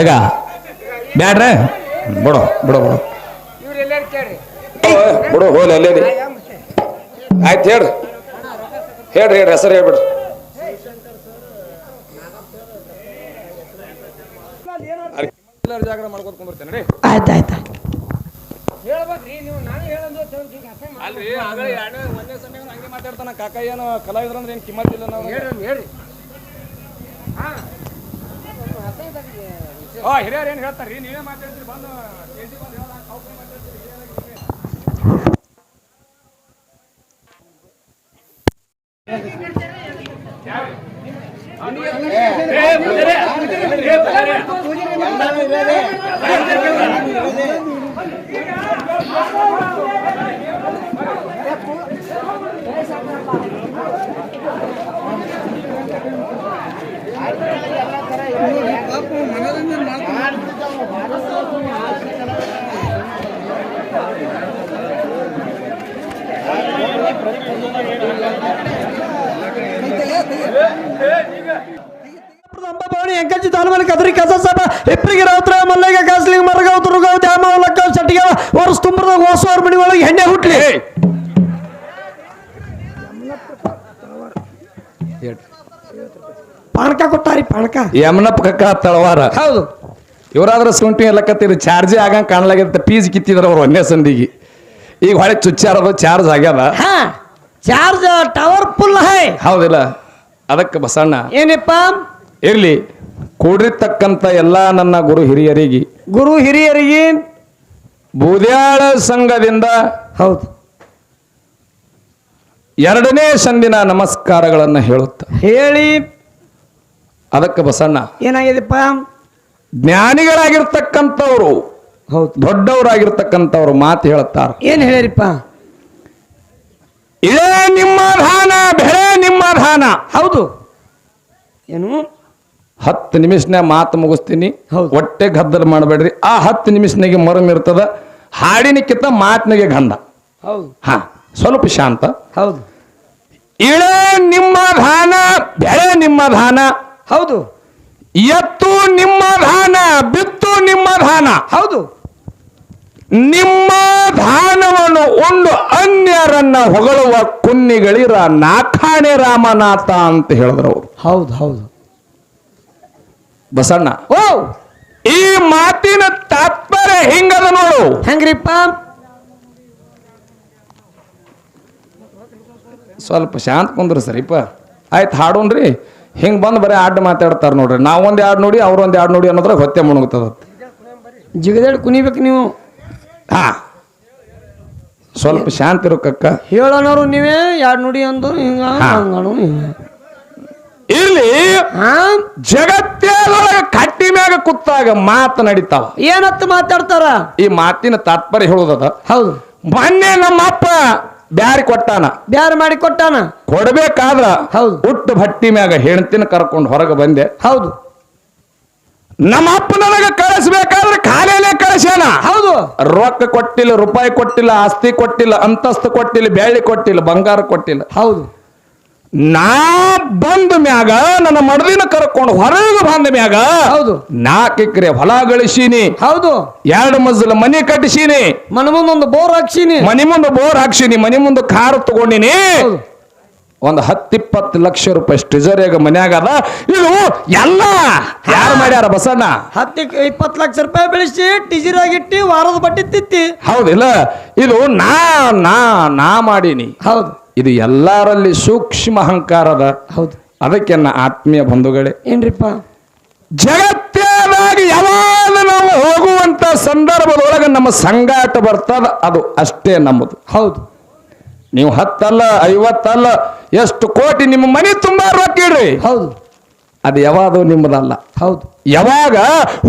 ಈಗ ಬ್ಯಾಡ್ರ? ಬಿಡು ಬಿಡು ಬಿಡು. ಬಿಡು ಹೋಲ್ ಅಲ್ಲೇ ಆಯ್ತು ಹೇಳ್ರಿ. ಹೇಳ್ರಿ ಹೇಳ್ರಿ ಹೆಸರು ಹೇಳ್ಬಿಡ್ರಿ. ಜಾಗ್ರ ಮಾಡ್ಕೊತ ಬರ್ತೇನೆ ಆಯ್ತು ಆಯ್ತು. ಹೇಳ್ಬೇಕ್ರಿ ನೀವು ನಾನು ಹೇಳೋದು ಸ್ವಲ್ಪ ಹಿಂಗ್ ಅರ್ಥ ಮಾಡಿ ಅಲ್ರಿ ಆಗಲೇ ಎರಡನೇ ಒಂದೇ ಸಮಯ ಹಂಗೆ ಮಾತಾಡ್ತಾನ. ಕಾಕ ಏನು ಕಲಾವಿದ್ರ ಅಂದ್ರೆ ಏನು ಕಿಮ್ಮತ್ತಿಲ್ಲ ನಾವು ಹೇಳ್ರಿ ಹೇಳ್ರಿ. ಹಾ. ಹಿರಿಯರು ಏನು ಹೇಳ್ತಾರೆ ನೀವೇ ಮಾತಾಡ್ತೀರಿ ಬಂದು ಸ್ಟೇಜಿಗೆ ಬಂದು ಹೇಳ್ದಾಗ ಎಂಕಂಚಿ ತಾಲೂಮಲ್ಲಿ ಕದ್ರಿ ಕಸ ಸಭ ಇಪ್ಪರಿಗೆ ರಾತ್ರ ಮಲ್ಲಿಗೆ ಕಾಸ್ಲಿಂಗ್ ಮರಗಾವ್ ತುರುಗಾವ್ ದ್ಯಾಮವ ಲಕ್ಕಾವ್ ಚಟಿಗಾವ ವರ್ಷ ತುಂಬದಾಗ ಹೊಸವ್ರ ಮಣಿ ಒಳಗೆ ಹೆಣ್ಣೆ ಹುಟ್ಲಿ. ಪಾಣಕ ಕೊಟ್ಟಾರಿ ಪಾಣಕ. ಯಮನಪ್ಪ ಕಕ್ಕ ತಳವಾರ. ಹೌದು. ಇವರಾದ್ರ ಸುಂಟಿ ಚಾರ್ಜ್ ಚಾರ್ಜೇ ಆಗಂಗೆ ಕಾಣಲಾಗಿರುತ್ತೆ ಪೀಸ್ ಕಿತ್ತಿದ್ರ ಅವ್ರು ಒಂದೇ ಸಂದಿಗೆ. ಈಗ ಹೊಳೆ ಚುಚ್ಚಾರದು ಚಾರ್ಜ್ ಆಗ್ಯದ. ಹಾ ಚಾರ್ಜ್ ಟವರ್ ಫುಲ್ ಹೈ. ಹೌದಿಲ್ಲ. ಅದಕ್ಕೆ ಬಸಣ್ಣ. ಏನಪ್ಪ? ಇರ್ಲಿ. ಕೂಡಿರ್ತಕ್ಕಂಥ ಎಲ್ಲ ನನ್ನ ಗುರು ಹಿರಿಯರಿಗೆ ಗುರು ಹಿರಿಯರಿಗೆ ಬೂದ್ಯಾಳ ಸಂಘದಿಂದ ಹೌದು. ಎರಡನೇ ಸಂದಿನ ನಮಸ್ಕಾರಗಳನ್ನು ಹೇಳುತ್ತ. ಹೇಳಿ. ಅದಕ್ಕೆ ಬಸಣ್ಣ ಏನಾಗಿದೆಪ್ಪ ಜ್ಞಾನಿಗಳಾಗಿರ್ತಕ್ಕಂಥವ್ರು ಹೌದು. ದೊಡ್ಡವರಾಗಿರ್ತಕ್ಕಂಥವ್ರು ಮಾತು ಹೇಳುತ್ತಾರ. ಏನ್ ಹೇಳಿರಿಪ್ಪ? ಇದೇ ನಿಮ್ಮ ಧಾನ ಬೆಳೆ ನಿಮ್ಮ ಧಾನ. ಹೌದು. ಏನು? ಹತ್ತು ನಿಮಿಷನ್ಯಾಗ ಮಾತು ಮುಗಿಸ್ತೀನಿ. ಹೊಟ್ಟೆ ಗದ್ದಲ ಮಾಡಬೇಡ್ರಿ. ಆ ಹತ್ತು ನಿಮಿಷನಾಗೆ ಮರಮ್ ಇರ್ತದ. ಹಾಡಿನಕ್ಕಿಂತ ಮಾತಿನಾಗೆ ಗಂಧ. ಹೌದು. ಹಾ ಸ್ವಲ್ಪ ಶಾಂತ. ಹೌದು. ಇಳೆ ನಿಮ್ಮ ಧಾನ ಬೆಳೆ ನಿಮ್ಮ ಧಾನ. ಹೌದು. ಎತ್ತು ನಿಮ್ಮ ಧಾನ ಬಿತ್ತು ನಿಮ್ಮ ಧಾನ. ಹೌದು. ನಿಮ್ಮ ಧಾನವನ್ನು ಒಂದು ಅನ್ಯರನ್ನ ಹೊಗಳುವ ಕುನ್ನಿಗಳಿರ ನಾಖಾಣೆ ರಾಮನಾಥ ಅಂತ ಹೇಳಿದ್ರು ಅವರು. ಹೌದು ಹೌದು. ಬಸಣ್ಣ. ಓ ಈ ಮಾತಿನ ತಾತ್ಪರ್ಯ ಹಿಂಗದ ನೋಡು. ಹೆಂಗ್ರಿಪ್ಪ? ಸ್ವಲ್ಪ ಶಾಂತ ಕುಂದ್ರಿ ಸರಿಪ್ಪ. ಆಯ್ತು ಹಾಡೋನ್ರಿ ಹಿಂಗೆ ಬಂದು ಬರೀ ಆಡ್ ಮಾತಾಡ್ತಾರೆ ನೋಡ್ರಿ. ನಾವೊಂದು ಎರಡು ನೋಡಿ ಅವ್ರೊಂದು ಎರಡು ನೋಡಿ ಅನ್ನೋದ್ರಾಗ ಹೊತ್ತೆ ಮುಣುಗ್ತದ ಜಿಗದೇಳಿ ಕುಣಿಬೇಕು ನೀವು. ಹಾ. ಸ್ವಲ್ಪ ಶಾಂತ ಇರೋಕಕ್ಕ ಹೇಳೋನವ್ರು ನೀವೇ ಎರಡು ನೋಡಿ ಅಂದ್ರು ಹಿಂಗ. ಹಂಗನು ಹಿಂಗ. ಇಲ್ಲಿ ಜಗತ್ತೇದೊಳಗ ಕಟ್ಟಿ ಮ್ಯಾಗ ಕುತ್ತಾಗ ಮಾತು ನಡೀತಾವ. ಏನತ್ತ ಮಾತಾಡ್ತಾರ? ಈ ಮಾತಿನ ತಾತ್ಪರ್ಯ ಹೇಳುದದ? ಹೌದು. ಮೊನ್ನೆ ನಮ್ಮ ಅಪ್ಪ ಬ್ಯಾರಿ ಕೊಟ್ಟಾನ. ಬ್ಯಾರಿ ಮಾಡಿ ಕೊಟ್ಟಾನ? ಕೊಡ್ಬೇಕಾದ್ರ ಹೌದು. ಹುಟ್ಟು ಭಟ್ಟಿ ಮ್ಯಾಗ ಹೆಣ್ತಿನ ಕರ್ಕೊಂಡು ಹೊರಗೆ ಬಂದೆ. ಹೌದು. ನಮ್ಮ ಅಪ್ಪ ನನಗ ಕಳಿಸ್ಬೇಕಾದ್ರೆ ಖಾಲಿಯಲ್ಲೇ ಕಳಿಸ್ಯಾನ. ಹೌದು. ರೊಕ್ಕ ಕೊಟ್ಟಿಲ್ಲ ರೂಪಾಯಿ ಕೊಟ್ಟಿಲ್ಲ ಆಸ್ತಿ ಕೊಟ್ಟಿಲ್ಲ ಅಂತಸ್ತು ಕೊಟ್ಟಿಲ್ಲ ಬೆಳ್ಳಿ ಕೊಟ್ಟಿಲ್ಲ ಬಂಗಾರ ಕೊಟ್ಟಿಲ್ಲ. ಹೌದು. ನಾ ಬಂದ ಮ್ಯಾಗ ನನ್ನ ಮಡದಿನ ಕರ್ಕೊಂಡು ಹೊರಗೆ ಬಂದ ಮ್ಯಾಗ ಹೌದು. ನಾಲ್ಕು ಎಕರೆ ಹೊಲ ಗಳಿಸೀನಿ. ಹೌದು. ಎರಡು ಮಜಲ ಮನೆ ಕಟ್ಟಿಸೀನಿ. ಮನೆ ಮುಂದೊಂದು ಬೋರ್ ಹಾಕ್ಸೀನಿ. ಮನೆ ಮುಂದೆ ಬೋರ್ ಹಾಕ್ಸೀನಿ. ಮನೆ ಮುಂದೆ ಕಾರ್ ತಗೊಂಡಿನಿ. ಹೌದು. ಒಂದು ಹತ್ತಿಪ್ಪತ್ತು ಲಕ್ಷ ರೂಪಾಯಿ ಸ್ಟಿಜರ್ಯಾಗ ಮನ್ಯಾಗ ಅದ. ಇದು ಎಲ್ಲ ಯಾರು ಮಾಡ್ಯಾರ ಬಸಣ್ಣ? ಹತ್ತಿ ಇಪ್ಪತ್ತು ಲಕ್ಷ ರೂಪಾಯಿ ಬೆಳೆಸಿ ಟಿಜಿರಾಗಿಟ್ಟಿ ವಾರದ ಬಟ್ಟೆ ತಿತ್ತಿ. ಹೌದಿಲ್ಲ. ಇದು ನಾ ನಾ ನಾ ಮಾಡೀನಿ. ಹೌದು. ಇದು ಎಲ್ಲರಲ್ಲಿ ಸೂಕ್ಷ್ಮ ಅಹಂಕಾರದ ಹೌದು. ಅದಕ್ಕೆ ನನ್ನ ಆತ್ಮೀಯ ಬಂಧುಗಳೇ ಏನ್ರಿಪ್ಪ? ಜಗತ್ತೇನಾಗಿ ಯಾವಾಗ ನಾವು ಹೋಗುವಂತ ಸಂದರ್ಭದೊಳಗೆ ನಮ್ಮ ಸಂಗಾಟ ಬರ್ತದ ಅದು ಅಷ್ಟೇ ನಮ್ಮದು. ಹೌದು. ನೀವು ಹತ್ತಲ್ಲ ಐವತ್ತಲ್ಲ ಎಷ್ಟು ಕೋಟಿ ನಿಮ್ಮ ಮನೆ ತುಂಬಾ ರೊಕ್ಕ ಇಡ್ರಿ. ಹೌದು. ಅದು ಯಾವಾಗ ನಿಮ್ಮದಲ್ಲ. ಹೌದು. ಯಾವಾಗ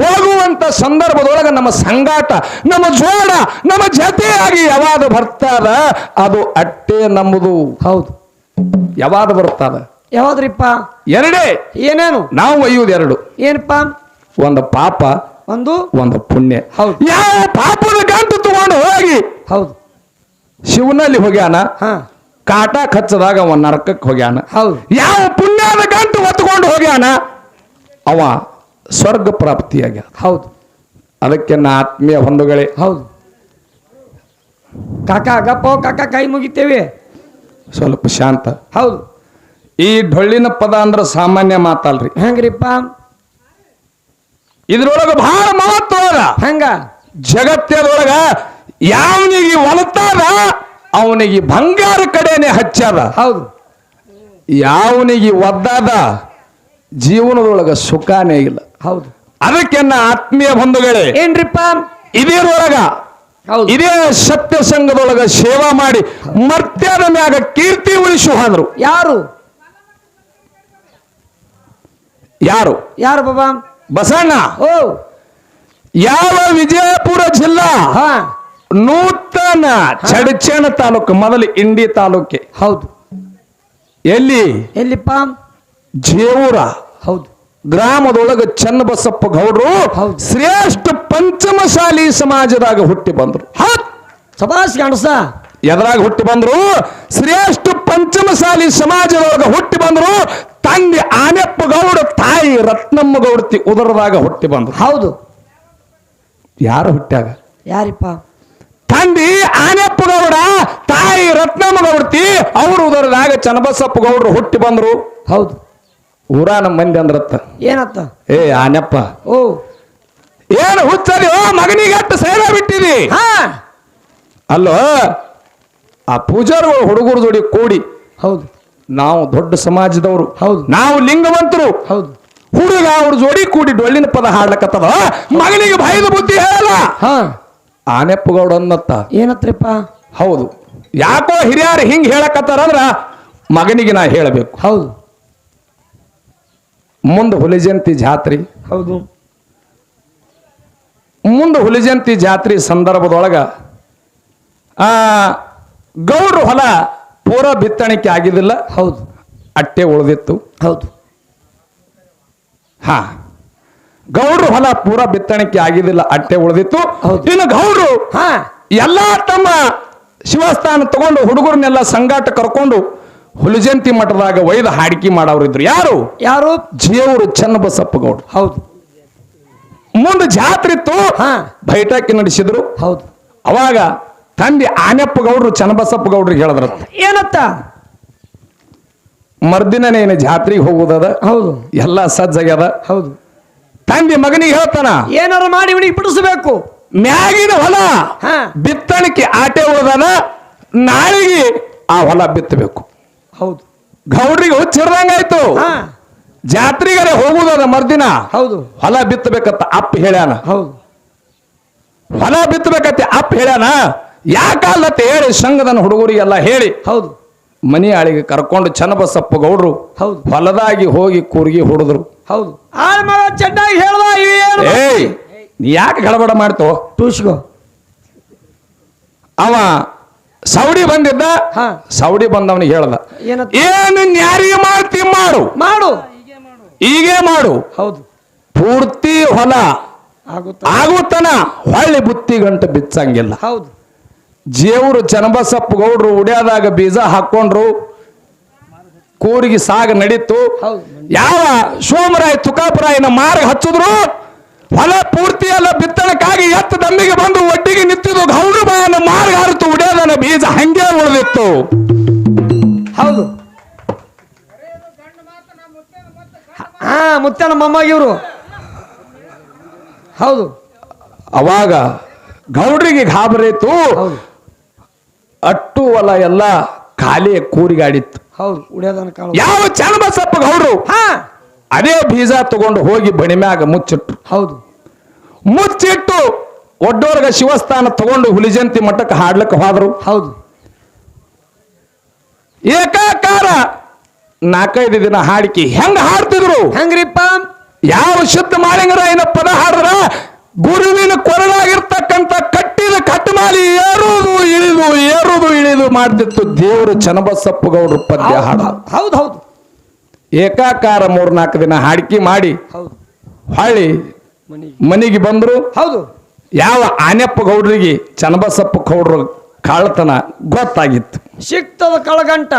ಹೋಗುವಂತ ಸಂದರ್ಭದೊಳಗೆ ನಮ್ಮ ಸಂಗಾಟ ನಮ್ಮ ಜೋಡ ನಮ್ಮ ಜತೆಯಾಗಿ ಯಾವಾಗ ಬರ್ತದ ಅದು ಅಟ್ಟೆ ನಮ್ಮದು ಹೌದು. ಯಾವಾಗ ಬರ್ತದ ಯಾವ್ದ್ರಿಪ್ಪ? ಎರಡೇ. ಏನೇನು? ನಾವು ಒಯ್ಯುವುದು ಎರಡು. ಏನಪ್ಪ? ಒಂದು ಪಾಪ. ಒಂದು? ಒಂದು ಪುಣ್ಯ. ಹೌದು. ಯಾವ ಪಾಪದ ಗಂಟು ತಗೊಂಡು ಹೋಗಿ ಹೌದು. ಶಿವನಲ್ಲಿ ಹೋಗ್ಯಾನ? ಹಾ. ಕಾಟ ಕಚ್ಚದಾಗ ಅವ ನರಕಕ್ಕೆ ಹೋಗ್ಯಾನ? ಹೌದು. ಯಾವ ಪುಣ್ಯದ ಹೊತ್ಕೊಂಡು ಹೋಗ್ಯಾನ ಅವ ಸ್ವರ್ಗ ಪ್ರಾಪ್ತಿಯಾಗ್ಯಾನ. ಹೌದು. ಅದಕ್ಕೆ ನಾ ಆತ್ಮೀಯ ಹೊಂದುಗಳೇ ಹೌದು. ಕಾಕ ಗಪ್ಪ ಕಾಕ ಕೈ ಮುಗಿತೇವೆ. ಸ್ವಲ್ಪ ಶಾಂತ. ಹೌದು. ಈ ಡೊಳ್ಳಿನ ಪದ ಅಂದ್ರೆ ಸಾಮಾನ್ಯ ಮಾತಲ್ರಿ. ಹೆಂಗ್ರಿಪ್ಪ? ಇದ್ರೊಳಗ ಬಹಳ ಮಹತ್ವ ಅದ. ಹಂಗ? ಜಗತ್ತದೊಳಗ ಯಾವನಿಗೆ ಒಲತಾದ ಅವನಿಗೆ ಬಂಗಾರ ಕಡೆನೆ ಹಚ್ಚದ. ಹೌದು. ಯಾವನಿಗೆ ಒದ್ದಾದ ಜೀವನದೊಳಗ ಸುಖಾನೇ ಇಲ್ಲ. ಹೌದು. ಅದಕ್ಕೆ ಆತ್ಮೀಯ ಬಂಧುಗಳೇ ಏನ್ರಿಪ್ಪ? ಇದೇರೊಳಗ ಇದೇ ಸತ್ಯ ಸಂಘದೊಳಗ ಸೇವಾ ಮಾಡಿ ಮರ್ತ್ಯದ ಮ್ಯಾಗ ಕೀರ್ತಿ ಉಳಿಸು ಅಂದ್ರು. ಯಾರು? ಯಾರು? ಯಾರು ಬಾಬಾ? ಬಸಣ್ಣ. ಓ. ಯಾವ ವಿಜಯಪುರ ಜಿಲ್ಲಾ? ಹಾ. ನೂತನ ಚಡಚಣ ತಾಲೂಕು ಮೊದಲು ಇಂಡಿ ತಾಲೂಕೆ. ಹೌದು. ಎಲ್ಲಿ? ಎಲ್ಲಿಪ್ಪ? ಜೇವೂರ. ಹೌದು. ಗ್ರಾಮದೊಳಗ ಚನ್ನಬಸಪ್ಪ ಗೌಡ್ರು. ಶ್ರೇಷ್ಠ ಪಂಚಮಶಾಲಿ ಸಮಾಜದಾಗ ಹುಟ್ಟಿ ಬಂದ್ರು. ಸಬಾಸ್ ಗಣಸ ಎದ್ರಾಗ ಹುಟ್ಟಿ ಬಂದ್ರು ಶ್ರೇಷ್ಠ ಪಂಚಮಶಾಲಿ ಸಮಾಜದೊಳಗ ಹುಟ್ಟಿ ಬಂದ್ರು ತಂದೆ ಆನೆಪ್ಪ ಗೌಡ ತಾಯಿ ರತ್ನಮ್ಮ ಗೌಡತಿ ಉದರದಾಗ ಹುಟ್ಟಿ ಬಂದ್ರು. ಹೌದು. ಯಾರು ಹುಟ್ಟಾಗ ಯಾರಿಪ್ಪ? ತಂದಿ ಆನೆಪ್ಪ ಗೌಡ ತಾಯಿ ರತ್ನಮ್ಮ ಗೌಡತಿ ಅವರು ಉದರದಾಗ ಚನ್ನಬಸಪ್ಪ ಗೌಡ್ರು ಹುಟ್ಟಿ ಬಂದ್ರು. ಹೌದು. ಊರಾನ ಮಂದಿ ಅಂದ್ರತ್ತ. ಏನತ್ತ? ಏ ಆನೆಪ್ಪ. ಓ. ಏನು ಹುಚ್ಚರಿ? ಓ ಮಗನಿಗೆ ಅಟ್ಟು ಸೇರ ಬಿಟ್ಟಿದಿ ಹಾ. ಅಲ್ಲೋ ಆ ಪೂಜಾರಿಗಳು ಹುಡುಗರು ಜೋಡಿ ಕೂಡಿ ಹೌದು. ನಾವು ದೊಡ್ಡ ಸಮಾಜದವರು. ಹೌದು. ನಾವು ಲಿಂಗವಂತರು. ಹೌದು. ಹುಡುಗ ಅವ್ರ ಜೋಡಿ ಕೂಡಿ ಡೊಳ್ಳಿನ ಪದ ಹಾಡ್ಲಕತ್ತದ. ಮಗನಿಗೆ ಭಯದ ಬುದ್ಧಿ ಹೇಳಲ್ಲ. ಹಾ. ಆನೆಪ್ಪಗೌಡ ಅನ್ನತ್ತ. ಏನತ್ರಿಪ್ಪ? ಹೌದು. ಯಾಕೋ ಹಿರಿಯರು ಹಿಂಗ್ ಹೇಳಕತ್ತಾರ ಅಂದ್ರ ಮಗನಿಗೆ ನಾ ಹೇಳಬೇಕು. ಹೌದು. ಮುಂದೆ ಹುಲಿಜಂತಿ ಜಾತ್ರೆ. ಹೌದು. ಮುಂದೆ ಹುಲಿಜಂತಿ ಜಾತ್ರೆ ಸಂದರ್ಭದೊಳಗ ಆ ಗೌಡ್ರು ಹೊಲ ಪೂರ ಬಿತ್ತಣಿಕೆ ಆಗಿದಿಲ್ಲ. ಹೌದು. ಅಟ್ಟೆ ಉಳಿದಿತ್ತು. ಹೌದು. ಹಾ ಗೌಡ್ರು ಹೊಲ ಪೂರ ಬಿತ್ತಣಿಕೆ ಆಗಿದಿಲ್ಲ ಅಟ್ಟೆ ಉಳಿದಿತ್ತು. ಇನ್ನು ಗೌಡ್ರು ಹಾ. ಎಲ್ಲಾ ತಮ್ಮ ಶಿವಸ್ಥಾನ ತಗೊಂಡು ಹುಡುಗರನ್ನೆಲ್ಲ ಸಂಗಾಟ ಕರ್ಕೊಂಡು ಹುಲಿಜಂತಿ ಮಠದಾಗ ಒಯ್ದು ಹಾಡಿಕೆ ಮಾಡೋರಿದ್ರು ಯಾರು? ಯಾರು? ಜೇವರು ಚನ್ನಬಸಪ್ಪ ಗೌಡ್ರು ಹೌದು. ಮುಂದೆ ಜಾತ್ರೆ ಇತ್ತು. ಹಾ. ಬೈಠಾಕಿ ನಡೆಸಿದ್ರು. ಹೌದು. ಅವಾಗ ತಂದೆ ಆನೆಪ್ಪ ಗೌಡ್ರು ಚನ್ನಬಸಪ್ಪ ಗೌಡ್ರಿಗೆ ಹೇಳಿದ್ರ ಏನತ್ತ? ಮರ್ದಿನನೇ ಜಾತ್ರೆಗೆ ಹೋಗುದದ? ಹೌದು. ಎಲ್ಲ ಸಜ್ಜಾಗ್ಯದ? ಹೌದು. ತಂದೆ ಮಗನಿಗೆ ಹೇಳ್ತಾನ ಏನಾರು ಮಾಡಿ ಇವನಿಗೆ ಬಿಡಿಸಬೇಕು. ಮ್ಯಾಗಿನ ಹೊಲ ಬಿತ್ತಣಿಕೆ ಆಟೆ ಹೋದಾನ ನಾಳೆಗೆ ಆ ಹೊಲ ಬಿತ್ತಬೇಕು. ಹೌದು. ಗೌಡ್ರಿಗೆ ಹುಚ್ಚಿರ್ದಂಗಾಯ್ತು ಜಾತ್ರೆಗಾರೆ ಹೋಗುದದ ಮರ್ದಿನ. ಹೌದು. ಹೊಲ ಬಿತ್ತಬೇಕತ್ತ ಅಪ್ಪ ಹೇಳ್ಯಾನ. ಹೌದು. ಹೊಲ ಬಿತ್ತಬೇಕತ್ತೆ ಅಪ್ಪ ಹೇಳ್ಯಾನ. ಯಾಕಲ್ಲತ್ತೆ ಹೇಳಿ ಸಂಘದನ ಹುಡುಗರಿಗೆಲ್ಲ ಹೇಳಿ. ಹೌದು. ಮನಿ ಆಳಿಗೆ ಕರ್ಕೊಂಡು ಚನ್ನಬಸಪ್ಪ ಗೌಡ್ರು ಹೌದು. ಹೊಲದಾಗಿ ಹೋಗಿ ಕೂರ್ಗಿ ಹೊಡೆದ್ರು. ಹೌದು. ಚೆನ್ನಾಗಿ ಹೇಳ್ದ ಇವೇನು ಏಯ್ ನೀ ಯಾಕೆ ಗಡಬಡ ಮಾಡ್ತೋ? ಟೂಸ್ಗೋ ಅವ ಸೌಡಿ ಬಂದಿದ್ದ ಸೌಡಿ ಬಂದವನಿಗೆ ಹೇಳ್ದ ಏನು ನ್ಯಾರಿಗೆ ಮಾಡ್ತಿ ಮಾಡು. ಮಾಡು. ಈಗೇ ಮಾಡು. ಹೌದು. ಪೂರ್ತಿ ಹೊಲ ಆಗುತ್ತ ಆಗುತ್ತನ ಹೊಳ್ಳಿ ಬುತ್ತಿ ಗಂಟು ಬಿಚ್ಚಂಗಿಲ್ಲ. ಹೌದು. ಜೇವರು ಚನ್ನಬಸಪ್ಪ ಗೌಡ್ರು ಉಡ್ಯಾದಾಗ ಬೀಜ ಹಾಕೊಂಡ್ರು ಕೂರಿಗೆ ಸಾಗ ನಡೀತು. ಹೌದು. ಯಾವ ಶೋಮರಾಯ ತುಕಾಪುರಾಯನ ಮಾರ್ಗ ಹಚ್ಚಿದ್ರು? ಹೊಲ ಪೂರ್ತಿ ಎಲ್ಲ ಬಿತ್ತಣಕ್ಕಾಗಿ ಎತ್ತ ದಮ್ಮಿಗೆ ಬಂದು ಒಡ್ಡಿಗೆ ನಿಂತಿದ್ದು ಗೌರ ಬಾಯನ ಮಾರ್ಗಾರತು ಉಡ್ಯಾದನ ಬೀಜ ಹಂಗೆ ಉಳಿದಿತ್ತು. ಹೌದು. ಹಾ ಮುತ್ತನ ಮೊಮ್ಮಗ ಇವರು. ಹೌದು. ಅವಾಗ ಗೌಡ್ರಿಗೆ ಗಾಬರಿತ್ತು ಹೌದು. ಅಟ್ಟು ಹೊಲ ಎಲ್ಲ ಖಾಲಿ ಕೂರಿಗಾಡಿತ್ತು. ಹೌದು ಯಾವ ಸಪ್ಪ ಗೌಡ್ರು? ಹಾ. ಅದೇ ಬೀಜ ತಗೊಂಡು ಹೋಗಿ ಬಣಿಮ್ಯಾಗ ಮುಚ್ಚಿಟ್ರು. ಹೌದು. ಮುಚ್ಚಿಟ್ಟು ಒಡ್ಡೋರ್ಗ ಶಿವಸ್ಥಾನ ತಗೊಂಡು ಹುಲಿಜಂತಿ ಮಠಕ್ಕೆ ಹಾಡ್ಲಿಕ್ಕೆ ಹೋದ್ರು. ಹೌದು. ಏಕಾಕಾರ ನಾಲ್ಕೈದು ದಿನ ಹಾಡಿಕೆ ಹೆಂಗ ಹಾಡ್ತಿದ್ರು? ಹೆಂಗ್ರಿಪ್ಪ? ಯಾವ ಶುದ್ಧ ಮಾಲಿಂಗರಾಯನ ಪದ ಹಾಡಿದ್ರ? ಗುರುವಿನ ಕೊರಳಾಗಿರ್ತಕ್ಕಂಥ ಕಟ್ಟಿದ ಕಟ್ಟಮಾಲಿ ಏರುದು ಇಳಿದು ಏರುದು ಇಳಿದು ಮಾಡ್ತಿತ್ತು ದೇವರು ಚನ್ನಬಸಪ್ಪಗೌಡರು ಪದ್ಯ ಹಾಡ. ಹೌದು ಹೌದು. ಏಕಾಕಾರ ಮೂರ್ನಾಲ್ಕು ದಿನ ಹಾಡಿಕೆ ಮಾಡಿ ಹೌದು. ಹೊಳ್ಳಿ ಮನಿಗೆ. ಮನೆಗೆ ಬಂದ್ರು ಹೌದು. ಯಾವ ಆನೆಪ್ಪ ಗೌಡ್ರಿಗೆ ಚನ್ನಬಸಪ್ಪ ಗೌಡ್ರ ಕಾಳತನ ಗೊತ್ತಾಗಿತ್ತು. ಸಿಕ್ತದ ಕಳಗಂಟ.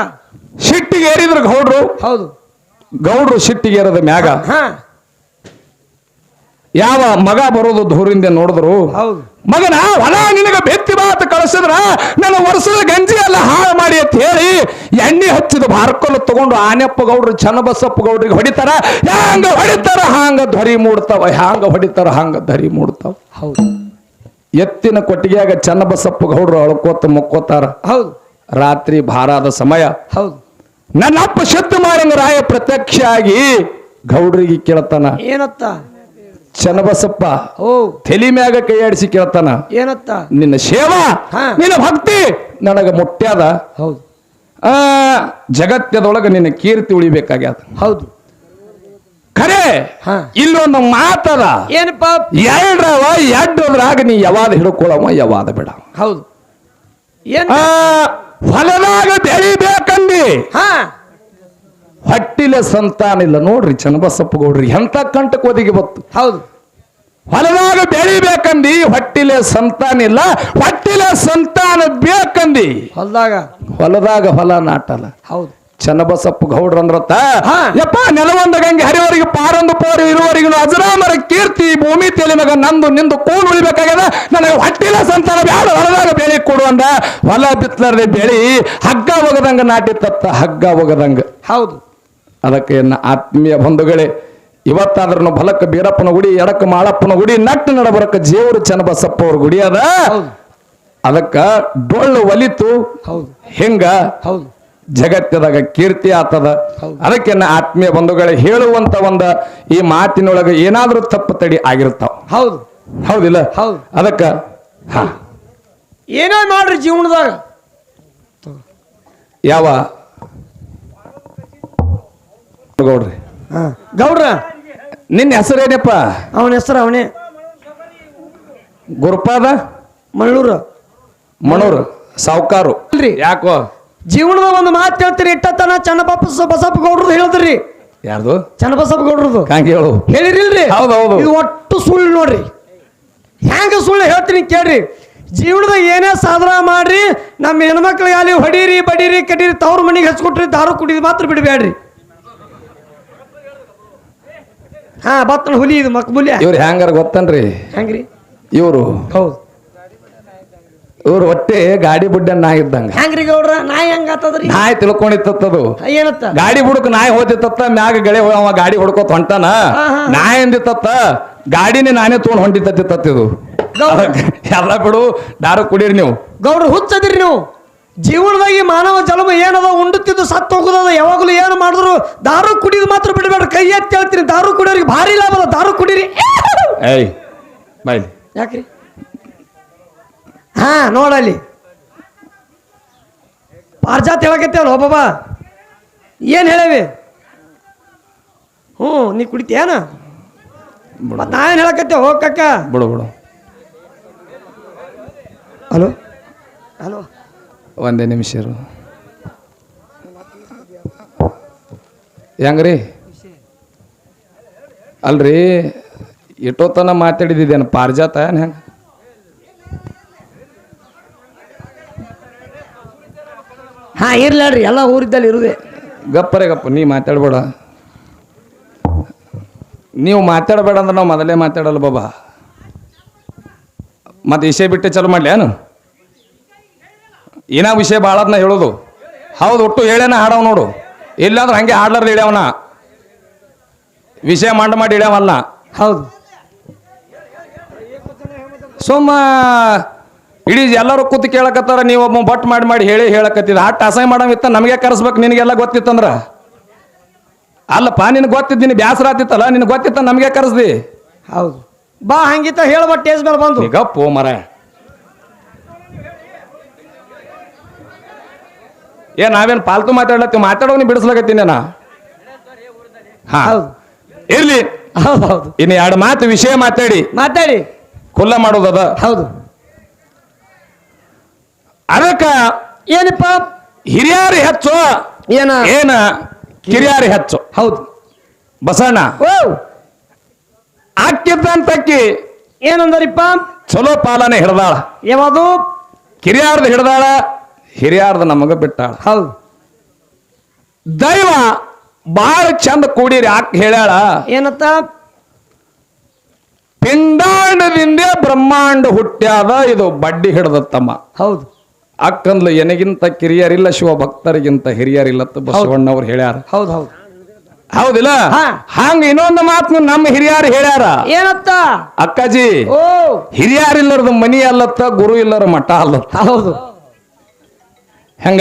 ಸಿಟ್ಟಿಗೆ ಏರಿದ್ರು ಗೌಡ್ರು. ಹೌದು. ಗೌಡ್ರು ಸಿಟ್ಟಿಗೆ ಏರದ ಮ್ಯಾಗ. ಹಾ. ಯಾವ ಮಗ ಬರೋದು ದೂರಿಂದ ನೋಡಿದ್ರು? ಹೌದು. ಮಗನ ಹೊಲ ನಿನಗ ಬೆತ್ತಿ ಮಾತು ಕಳಿಸಿದ್ರ? ನನ್ನ ವರ್ಷದ ಗಂಜಿ ಎಲ್ಲ ಹಾಳು ಮಾಡಿ ಅಂತ ಹೇಳಿ ಎಣ್ಣೆ ಹಚ್ಚಿದ ಬಾರ್ಕೊಲ್ಲ ತಗೊಂಡು ಆನೆಪ್ಪ ಗೌಡ್ರು ಚನ್ನಬಸಪ್ಪ ಗೌಡ್ರಿಗೆ ಹೊಡಿತಾರ. ಹ್ಯಾಂಗ ಹೊಡಿತಾರ ಹಾಂಗ ಧ್ವರಿ ಮೂಡ್ತಾವ ಹ್ಯಾಂಗ ಹೊಡಿತಾರ ಹಾಂಗ ಧ್ವರಿ ಮೂಡ್ತಾವ. ಹೌದು. ಎತ್ತಿನ ಕೊಟ್ಟಿಗೆಯಾಗ ಚನ್ನಬಸಪ್ಪ ಗೌಡ್ರು ಅಳ್ಕೋತ ಮುಕ್ಕೋತಾರ. ಹೌದು. ರಾತ್ರಿ ಭಾರಾದ ಸಮಯ. ಹೌದು. ನನ್ನ ಅಪ್ಪ ಶುದ್ಧ ರಾಯ ಪ್ರತ್ಯಕ್ಷ ಆಗಿ ಗೌಡ್ರಿಗೆ ಕೇಳ್ತಾನ. ಏನತ್ತ? ಚನ್ನಬಸಪ್ಪ ಓ. ತಲಿ ಮ್ಯಾಗ ಕೈ ಆಡಿಸಿ ಕೇಳ್ತಾನ. ಏನತ್ತ? ನಿನ್ನ ಸೇವಾ ಹಾ. ನಿನ್ನ ಭಕ್ತಿ ನನಗ ಮುಟ್ಟ್ಯಾದ ಹೌದು. ಆ ಜಗತ್ತದೊಳಗ ನಿನ್ನ ಕೀರ್ತಿ ಉಳಿಬೇಕಾಗ್ಯದ. ಹೌದು. ಖರೆ ಹಾ. ಇಲ್ಲೊಂದು ಮಾತದ. ಏನಪ್ಪ? ಎರಡವ ಎಡ್ಡದ್ರಾಗ ನೀ ಯಾವಾದ ಹಿಡ್ಕೊಳವ ಯಾವಾದ ಬಿಡ. ಹೌದು. ಏನ್ ಆ ಹೊಲದಾಗ ಬೆಳಿಬೇಕಂದಿ. ಹಾ. ಹೊಟ್ಟಿಲೆ ಸಂತಾನ ಇಲ್ಲ. ನೋಡ್ರಿ ಚನ್ನಬಸಪ್ಪ ಗೌಡ್ರಿ ಎಂತ ಕಂಟಕ ಒದಗಿ ಬತ್ತು. ಹೌದು. ಹೊಲದಾಗ ಬೆಳಿಬೇಕಂದಿ ಹೊಟ್ಟಿಲೆ ಸಂತಾನ ಇಲ್ಲ. ಹೊಟ್ಟಿಲೆ ಸಂತಾನ ಬೇಕಂದಿ. ಹೊಲದಾಗ. ಹೊಲದಾಗ ಹೊಲ ನಾಟಲ್ಲ. ಹೌದು. ಚನ್ನಬಸಪ್ಪ ಗೌಡ್ರ ಅಂದ್ರತ್ತ. ಯಪ್ಪ ನೆಲವೊಂದ ಗಂಗೆ ಹರಿವರಿಗೆ ಪಾರೊಂದು ಪೋರು ಇರುವವರಿಗೆ ಅಜರಾಮರ ಕೀರ್ತಿ ಭೂಮಿ ತೆಲಿಮಗ ನಂದು ನಿಂದು ಕೂಲ್ ಉಳಿಬೇಕಾಗ್ಯದ. ನನಗೆ ಹೊಟ್ಟಿಲ ಸಂತಾನ ಬ್ಯಾಡ ಹೊಲದಾಗ ಬೆಳಿ ಕೊಡುವಂದ ಹೊಲ ಬಿತ್ತಲಾರ್ದೆ ಬೆಳಿ ಹಗ್ಗ ಒಗದಂಗ ನಾಟಿತ್ತತ್ತ ಹಗ್ಗ ಒಗದಂಗ. ಹೌದು. ಅದಕ್ಕೆ ನನ್ನ ಆತ್ಮೀಯ ಬಂಧುಗಳೇ ಇವತ್ತಾದ್ರೂ ಬಲಕ್ಕ ಬೀರಪ್ಪನ ಗುಡಿ ಎಡಕ್ಕ ಮಾಳಪ್ಪನ ಗುಡಿ ನಟ್ಟು ನಡಬರಕ್ಕ ಜೇವರು ಚನ್ನಬಸಪ್ಪ ಅವ್ರ ಗುಡಿ ಅದ. ಅದಕ್ಕ ಡೊಳ್ಳು ಒಲಿತು. ಹೌದು. ಹಿಂಗ? ಹೌದು. ಜಗತ್ತದಾಗ ಕೀರ್ತಿ ಆತದ. ಅದಕ್ಕೆ ಆತ್ಮೀಯ ಬಂಧುಗಳೇ ಹೇಳುವಂತ ಒಂದ ಈ ಮಾತಿನೊಳಗೆ ಏನಾದ್ರೂ ತಪ್ಪು ತಡಿ ಆಗಿರ್ತಾವ. ಹೌದು. ಹೌದಿಲ್ಲ? ಹೌದು. ಅದಕ್ಕ ಹಾ. ಏನೇ ಮಾಡ್ರಿ ಜೀವನದಾಗ? ಯಾವ? ಗೌಡ್ರಿ. ಹಾ. ಗೌಡ್ರ ನಿನ್ನ ಹೆಸರೇನಪ್ಪ ಅವನ ಹೆಸರು ಅವನೇ. ಗುರುಪಾದ? ಮಳ್ಳೂರು ಮಣೂರು ಸಾವುಕಾರು. ಅಲ್ರಿ. ಯಾಕೋ? ಜೀವನದ ಒಂದು ಮಾತು ಹೇಳ್ತೀರಿ ಇಟ್ಟತನ ಚನ್ನಬಪ್ಪ ಬಸಪ್ಪ ಗೌಡ್ರದ್ದು ಹೇಳಿದ್ರಿ. ಯಾರ್ದು? ಚನ್ನಬಸಪ್ಪ ಗೌಡ್ರದ್ದು ಹಂಗೆ ಹೇಳು. ಹೇಳಿರಿಲ್ರಿ? ಹೌದು, ಹೌದು. ಇದು ಒಟ್ಟು ಸುಳ್ಳು ನೋಡ್ರಿ. ಹ್ಯಾಂಗ ಸುಳ್ಳು ಹೇಳ್ತೀನಿ ಕೇಳ್ರಿ. ಜೀವನದಾಗ ಏನೇ ಸಾಧನ ಮಾಡ್ರಿ ನಮ್ಮ ಹೆಣ್ಮಕ್ಳಿಗೆ ಅಲ್ಲಿ ಹೊಡೀರಿ ಬಡೀರಿ ಕಡೀರಿ ತವ್ರ ಮನೆಗೆ ಹಚ್ಕೊಟ್ರಿ ದಾರು ಕುಡಿದು ಮಾತ್ರ ಬಿಡಬೇಡ್ರಿ ಹಾ ಬತ್ತನ ಹುಲಿ ಇದು ಮಕ್ಬುಲ್ಯ ಇವ್ರು ಹೆಂಗಾರ ಗೊತ್ತನ್ರಿ? ಹೆಂಗ್ರಿ ಇವರು. ಹೌದು. ಇವ್ರು ಒಟ್ಟೆ ಗಾಡಿ ಬುಡ್ಡ ನಾಯಿ ಇದ್ದಂಗ. ಹೆಂಗ್ರಿ ಗೌಡ್ರ? ನಾಯಿ ಹೆಂಗ ಆತದ್ರಿ? ನಾಯಿ ತಿಳ್ಕೊಂಡಿತ್ತದು ಏನತ್ತ? ಗಾಡಿ ಬುಡಕ್ ನಾಯಿ ಹೋದಿತ್ತ ಮ್ಯಾಗ ಗಳೆ ಅವ ಗಾಡಿ ಹೊಡ್ಕೋತ ಹೊಂಟಾನ. ನಾಯಿ ಅಂದಿತ್ತ ಗಾಡಿನೇ ನಾನೇ ತೊಗೊಂಡ್ ಇದು ಎಲ್ಲ ಬಿಡು ದಾರ ಕುಡೀರಿ ನೀವು. ಗೌಡ್ರ ಹುಚ್ಚದಿರಿ ನೀವು. ಜೀವನದಾಗ ಮಾನವ ಜನ್ಮ ಏನದ ಉಂಡುತ್ತಿದ್ದು ಸತ್ತು ಹೋಗುದದ ಯಾವಾಗಲೂ ಏನು ಮಾಡಿದ್ರು ದಾರು ಕುಡಿದು ಮಾತ್ರ ಬಿಡಬೇಡ ಕೈ ಎತ್ತಿ ಹೇಳ್ತೀನಿ ದಾರು ಕುಡಿಯೋರಿಗೆ ಭಾರಿ ಲಾಭದ ಅದ ದಾರು ಕುಡೀರಿ. ಏಯ್ ಬೈಲಿ ಯಾಕ್ರಿ? ಹಾ ನೋಡಲ್ಲಿ ಪಾರ್ಜಾತ್ ಹೇಳಕತ್ತೇವಲ್ಲ ಒಬ್ಬಬ್ಬ ಏನು ಹೇಳೇವಿ? ಹ್ಞೂ ನೀ ಕುಡಿತೇನ ಮತ್ತೆ ಏನು ಹೇಳಕತ್ತೇವೆ? ಹೋಗಕ್ಕ ಬಿಡು ಬಿಡು. ಹಲೋ? ಹಲೋ? ಒಂದೇ ನಿಮಿಷ ಇರು. ಹೆಂಗ್ರಿ? ಅಲ್ರಿ ಇಟ್ಟೋತನ ಮಾತಾಡಿದ್ದೇನು ಪಾರ್ಜಾತ ಏನು ಹೆಂಗ? ಹಾಂ ಇರ್ಲಾಡ್ರಿ ಎಲ್ಲ ಊರಿದ್ದಲ್ಲಿ ಇರುದೆ. ಗಪ್ಪರೆ ಗಪ್ಪ ನೀ ಮಾತಾಡ್ಬೇಡ. ನೀವು ಮಾತಾಡಬೇಡ ಅಂದ್ರೆ ನಾವು ಮೊದಲೇ ಮಾತಾಡಲ್ಲ ಬಾಬಾ. ಮತ್ತೆ ವಿಷಯ ಬಿಟ್ಟೆ ಚಲೋ ಮಾಡಲಿ ಏನು? ಏನ ವಿಷಯ ಭಾಳದ್ನ ಹೇಳೋದು. ಹೌದು ಒಟ್ಟು ಹೇಳೇನ ಹಾಡವ್ ನೋಡು. ಇಲ್ಲಾಂದ್ರೆ ಹಂಗೆ ಹಾಡ್ಲಾರ್ದು ಇಳ್ಯಾವನ. ವಿಷಯ ಮಾಡ ಮಾಡಿ ಇಳ್ಯಾವಲ್ಲ ಹೌದು. ಸುಮ್ಮ ಇಡೀ ಎಲ್ಲರೂ ಕೂತು ಕೇಳಕತ್ತಾರ ನೀವು ಒಬ್ಬ ಬಟ್ ಮಾಡಿ ಮಾಡಿ ಹೇಳಿ ಹೇಳಕತ್ತಿದ. ಹಟ್ಟು ಅಸಹ್ಯ ಮಾಡವಿತ್ತ ನಮಗೆ ಕರೆಸ್ಬೇಕು ನಿನಗೆಲ್ಲ ಗೊತ್ತಿತ್ತಂದ್ರ? ಅಲ್ಲಪ್ಪ ನಿನ್ ಗೊತ್ತಿದ್ದು ನಿನ್ ಬ್ಯಾಸರ ಆತಿತ್ತಲ್ಲ ನಿನಗೆ ಗೊತ್ತಿತ್ತ ನಮಗೆ ಕರೆಸ್ದಿ? ಹೌದು. ಬಾ ಹಂಗಿತ್ತ ಟೇಸ್ ಮೇಲೆ ಬಂದು. ಗಪ್ಪು ಮರ. ಏ ನಾವೇನು ಪಾಲ್ತು ಮಾತಾಡ್ಲತ್ತೀವಿ? ಮಾತಾಡೋ ಬಿಡಿಸ್ಲಾಗತ್ತೀನಿ ಬಿಡಿಸ್ಲಾಕತ್ತೀನಿ ನಾ. ಹಾ. ಹೌದು. ಇರ್ಲಿ. ಹೌದು ಹೌದು. ಇನ್ನು ಎರಡು ಮಾತು ವಿಷಯ ಮಾತಾಡಿ. ಮಾತಾಡಿ. ಕೊಲ್ಲ ಮಾಡೋದದ ಹೌದು. ಅದಕ್ಕ ಏನಪ್ಪ? ಹಿರಿಯಾರಿ ಹೆಚ್ಚು. ಏನ? ಏನ? ಕಿರಿಯಾರಿ ಹೆಚ್ಚು. ಹೌದು. ಬಸಣ್ಣ. ಓ. ಆಕ್ಕಿದ್ದಂತಕ್ಕಿ ಏನಂದರಿಪ್ಪ? ಚಲೋ ಪಾಲನೆ ಹಿಡ್ದಾಳ. ಯಾವುದು? ಕಿರಿಯಾರ್ದು ಹಿಡ್ದಾಳ. ಹಿರಿಯಾರ್ದ ನಮಗ ಬಿಟ್ಟಾಳ. ಹೌದು. ದೈವ ಬಹಳ ಚಂದ ಕೂಡಿರಿ ಯಾಕೆ ಹೇಳ್ಯಾಳ. ಏನತ್ತ? ಪಿಂಡಾಂಡದಿಂದ ಬ್ರಹ್ಮಾಂಡ ಹುಟ್ಟ್ಯಾದ ಇದು ಬಡ್ಡಿ ಹಿಡ್ದತ್ತಮ್ಮ ಹೌದು. ಅಕ್ಕಂದ್ಲು ಎನಗಿಂತ ಕಿರಿಯರಿಲ್ಲ ಶಿವ ಭಕ್ತರಿಗಿಂತ ಹಿರಿಯರಿಲ್ಲತ್ತ ಬಸವಣ್ಣವ್ರು ಹೇಳ್ಯಾರ. ಹೌದು ಹೌದು. ಹೌದಿಲ್ಲ? ಹಾ. ಹಂಗ ಇನ್ನೊಂದು ಮಾತು ನಮ್ಮ ಹಿರಿಯರು ಹೇಳ್ಯಾರ. ಏನತ್ತ? ಅಕ್ಕಾಜಿ ಹಿರಿಯರಿಲ್ಲರದ ಮನಿ ಅಲ್ಲತ್ತ ಗುರು ಇಲ್ಲರ ಮಠ ಅಲ್ಲತ್ತ. ಹೌದು. ಹೆಂಗ?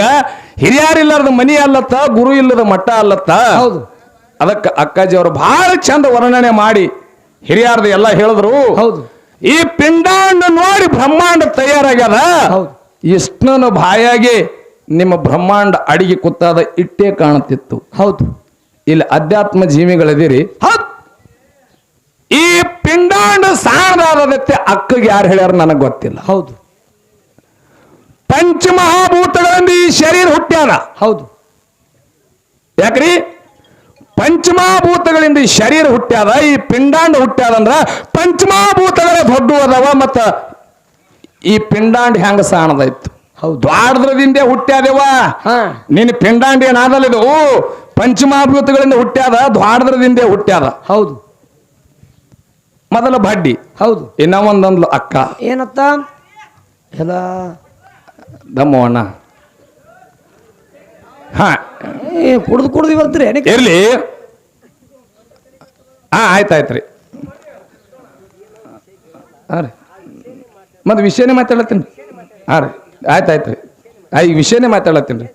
ಹಿರಿಯರಿಲ್ಲರದ ಮನಿ ಅಲ್ಲತ್ತ ಗುರು ಇಲ್ಲದ ಮಠ ಅಲ್ಲತ್ತ. ಹೌದು. ಅದಕ್ಕ ಅಕ್ಕಾಜಿ ಅವರು ಬಹಳ ಚಂದ ವರ್ಣನೆ ಮಾಡಿ ಹಿರಿಯರ್ದು ಎಲ್ಲ ಹೇಳಿದ್ರು. ಹೌದು. ಈ ಪಿಂಡಾಂಡ ನೋಡಿ ಬ್ರಹ್ಮಾಂಡ ತಯಾರಾಗ್ಯದ. ಇಷ್ಟನ ಬಾಯಾಗಿ ನಿಮ್ಮ ಬ್ರಹ್ಮಾಂಡ ಅಡಿಗೆ ಕುತ್ತಾದ ಇಟ್ಟೇ ಕಾಣುತ್ತಿತ್ತು. ಹೌದು. ಇಲ್ಲಿ ಅಧ್ಯಾತ್ಮ ಜೀವಿಗಳಿದಿರಿ ಹೌದ್. ಈ ಪಿಂಡಾಂಡ ಸಾಣದಾದತ್ತೆ ಅಕ್ಕಗೆ ಯಾರು ಹೇಳ್ಯಾರ ನನಗೆ ಗೊತ್ತಿಲ್ಲ. ಹೌದು. ಈ ಶರೀರ ಹುಟ್ಟ್ಯಾನ. ಹೌದು. ಯಾಕ್ರಿ? ಪಂಚಮಾಭೂತಗಳಿಂದ ಈ ಶರೀರ ಹುಟ್ಟ್ಯಾದ ಈ ಪಿಂಡಾಂಡ ಹುಟ್ಟ್ಯಾದ ಅಂದ್ರ ದೊಡ್ಡು ಅದಾವ ಮತ್ತ ಈ ಪಿಂಡಾಂಡ ಹೆಂಗ ಸಾಣದಾಯ್ತು? ಹೌದು. ದ್ವಾಡ್ರದಿಂದೆ ಹುಟ್ಟ್ಯಾದೇವ ಹಾ. ನಿನ್ನ ಪಿಂಡಾಂಡ ಏನಾದಲ್ಲ ಇದು? ಪಂಚಮಾಭೂತಗಳಿಂದ ಹುಟ್ಟ್ಯಾದ ದ್ವಾಡ್ರದಿಂದೆ ಹುಟ್ಟ್ಯಾದ. ಹೌದು. ಮೊದಲ ಬಡ್ಡಿ. ಹೌದು. ಇನ್ನ ಒಂದೊಂದ್ಲು ಅಕ್ಕ. ಏನತ್ತ? ಎಲ್ಲ. ದಮ್ಮವಣ್ಣ ಹಾ. ಏ ಕುಡ್ದು ಕುಡ್ದು ಬರ್ತೀರಿ ಏನಕ್ಕೆ ಇರ್ಲಿ. ಹಾ ಆಯ್ತಾಯ್ತ್ರಿ ಆಯ್ತು ರೀ. ಮತ್ತೆ ವಿಷಯನೇ ಮಾತಾಡತ್ತೀನಿ ಹಾಂ ರೀ. ಆಯ್ತಾಯ್ತು ರೀ. ಆ ಈ ವಿಷಯನೇ ಮಾತಾಡತ್ತೀನಿ ರೀ.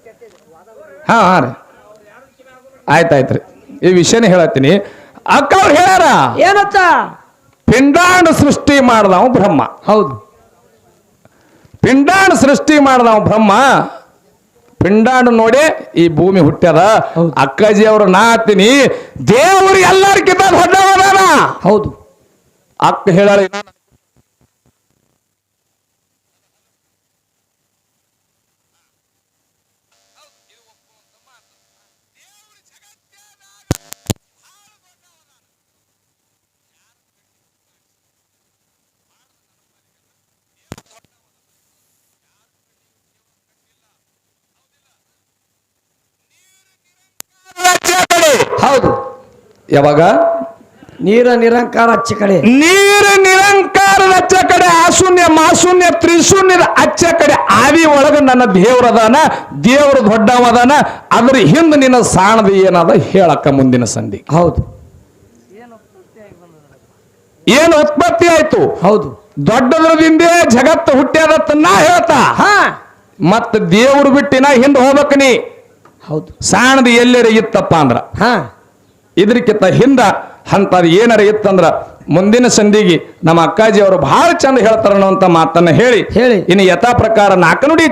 ಹಾಂ ಹಾಂ ರೀ. ಆಯ್ತಾಯ್ತು ರೀ. ಈ ವಿಷಯನೇ ಹೇಳತ್ತೀನಿ. ಅಕ್ಕ ಅವ್ರು ಹೇಳ್ಯಾರ? ಏನತ್ತ? ಪಿಂಡಾಣ ಸೃಷ್ಟಿ ಮಾಡ್ದವ ಬ್ರಹ್ಮ. ಹೌದು. ಪಿಂಡಾಣ ಸೃಷ್ಟಿ ಮಾಡ್ದವ ಬ್ರಹ್ಮ. ಪಿಂಡಾಂಡ ನೋಡಿ ಈ ಭೂಮಿ ಹುಟ್ಟ್ಯದ. ಅಕ್ಕಾಜಿ ಅವ್ರ ನಾ ಹತ್ತೀನಿ. ದೇವರು ಎಲ್ಲರಿಗಿಂತ ದೊಡ್ಡವನ ಹೌದು. ಅಕ್ಕ ಹೇಳಾಳ ಹೌದು. ಯಾವಾಗ? ನೀರ ನಿರಂಕಾರ ಅಚ್ಚ ಕಡೆ. ನೀರ ನಿರಂಕಾರದ ಅಚ್ಚ ಕಡೆ ಆಶೂನ್ಯ ಮಾಶೂನ್ಯ ತ್ರಿಶೂನ್ಯದ ಅಚ್ಚ ಕಡೆ. ಆವಿ ಒಳಗ ನನ್ನ ದೇವ್ರದಾನ ದೇವ್ರ ದೊಡ್ಡವದಾನ. ಅದ್ರ ಹಿಂದೆ ನಿನ್ನ ಸಾಣದ ಏನದ ಹೇಳಕ್ಕ ಮುಂದಿನ ಸಂಧಿ. ಹೌದು. ಏನು ಉತ್ಪತ್ತಿ ಆಯ್ತು? ಹೌದು. ದೊಡ್ಡದ್ರದಿಂದೇ ಜಗತ್ತು ಹುಟ್ಟ್ಯಾದತ್ತ ನಾ ಹೇಳ್ತಾ. ಹಾ. ಮತ್ತ ದೇವ್ರು ಬಿಟ್ಟಿನ ಹಿಂದೆ ಹೋಗ್ಬೇಕ ನೀ. ಹೌದು. ಸಾಣದ ಎಲ್ಲರ ಇತ್ತಪ್ಪ ಅಂದ್ರ? ಹಾ. ಇದ್ರಕ್ಕಿಂತ ಹಿಂದ ಅಂತದ್ ಏನಾರ ಇತ್ತಂದ್ರ ಮುಂದಿನ ಸಂಧಿಗೆ ನಮ್ಮ ಅಕ್ಕಾಜಿ ಅವರು ಬಹಳ ಚಂದ ಹೇಳ್ತಾರ ಅನ್ನುವಂತ ಮಾತನ್ನ ಹೇಳಿ. ಹೇಳಿ. ಇನ್ನು ಯಥಾ ಪ್ರಕಾರ ನಾಲ್ಕು ನುಡಿ